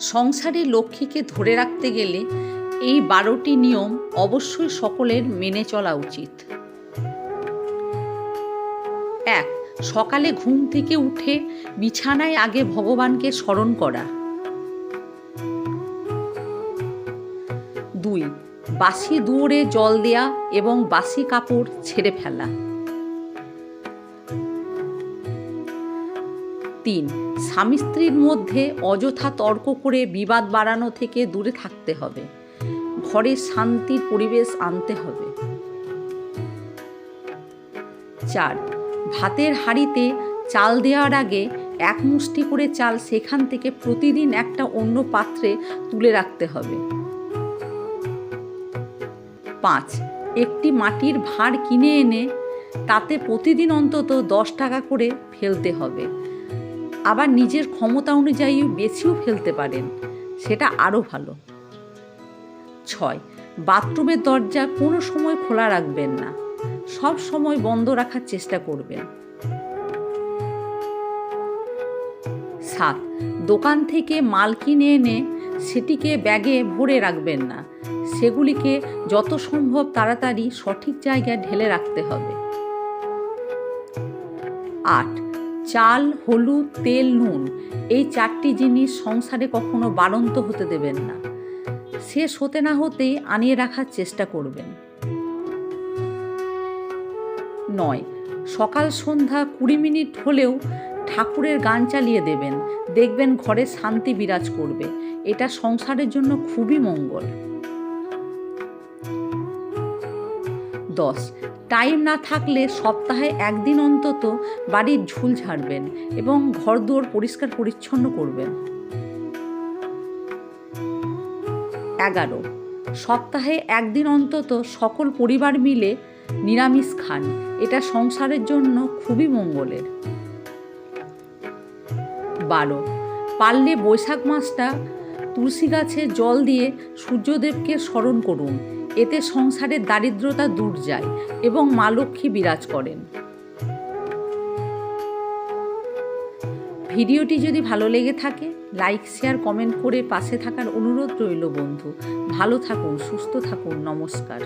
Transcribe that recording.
সংসারে লক্ষ্মীকে ধরে রাখতে গেলে এই বারোটি নিয়ম অবশ্যই সকলের মেনে চলা উচিত। এক, সকালে ঘুম থেকে উঠে বিছানায় আগে ভগবানকে স্মরণ করা। দুই বাসি দুয়ারে জল দেয়া এবং বাসি কাপড় ছেড়ে ফেলা। তিন। স্বামী স্ত্রীর মধ্যে অযথা তর্ক করে বিবাদ বাড়ানো থেকে দূরে থাকতে হবে। ঘরে শান্তির পরিবেশ আনতে হবে। চার। ভাতের হাঁড়িতে চাল দেওয়ার আগে এক মুষ্টি করে চাল সেখান থেকে প্রতিদিন একটা অন্য পাত্রে তুলে রাখতে হবে। পাঁচ। একটি মাটির ভাঁড় কিনে এনে তাতে প্রতিদিন অন্তত দশ টাকা করে ফেলতে হবে। আবার নিজের ক্ষমতা অনুযায়ী বেছেও ফেলতে পারেন। সেটা আরও ভালো। ছয়, বাথরুমের দরজা কোনো সময় খোলা রাখবেন না। সব সময় বন্ধ রাখার চেষ্টা করবেন। সাত, দোকান থেকে মাল কিনে এনে সেটিকে ব্যাগে ভরে রাখবেন না। সেগুলিকে যত সম্ভব তাড়াতাড়ি সঠিক জায়গায় ঢেলে রাখতে হবে। আট চাল, হলুদ, তেল, নুন, এই চারটি জিনিস সংসারে কখনো বাড়ন্ত হতে দেবেন না। শেষ হতে না হতেই আনিয়ে রাখার চেষ্টা করবেন। নয়, সকাল সন্ধ্যা কুড়ি মিনিট হলেও ঠাকুরের গান চালিয়ে দেবেন। দেখবেন ঘরে শান্তি বিরাজ করবে। এটা সংসারের জন্য খুবই মঙ্গল। দশ। টাইম না থাকলে সপ্তাহে একদিন অন্তত বাড়ির ঝুল ঝাড়বেন এবং ঘরদোর পরিষ্কার পরিচ্ছন্ন করবেন। এগারো। সপ্তাহে একদিন অন্তত সকল পরিবার মিলে নিরামিষ খান। এটা সংসারের জন্য খুবই মঙ্গলের। বারো। পারলে বৈশাখ মাসটা তুলসী গাছে জল দিয়ে সূর্যদেবকে স্মরণ করুন। এতে সংসারের দারিদ্রতা দূর যায় এবং মা লক্ষ্মী বিরাজ করেন। ভিডিওটি যদি ভালো লেগে থাকে, লাইক, শেয়ার, কমেন্ট করে পাশে থাকার অনুরোধ রইল বন্ধু। ভালো থাকুন, সুস্থ থাকুন, নমস্কার।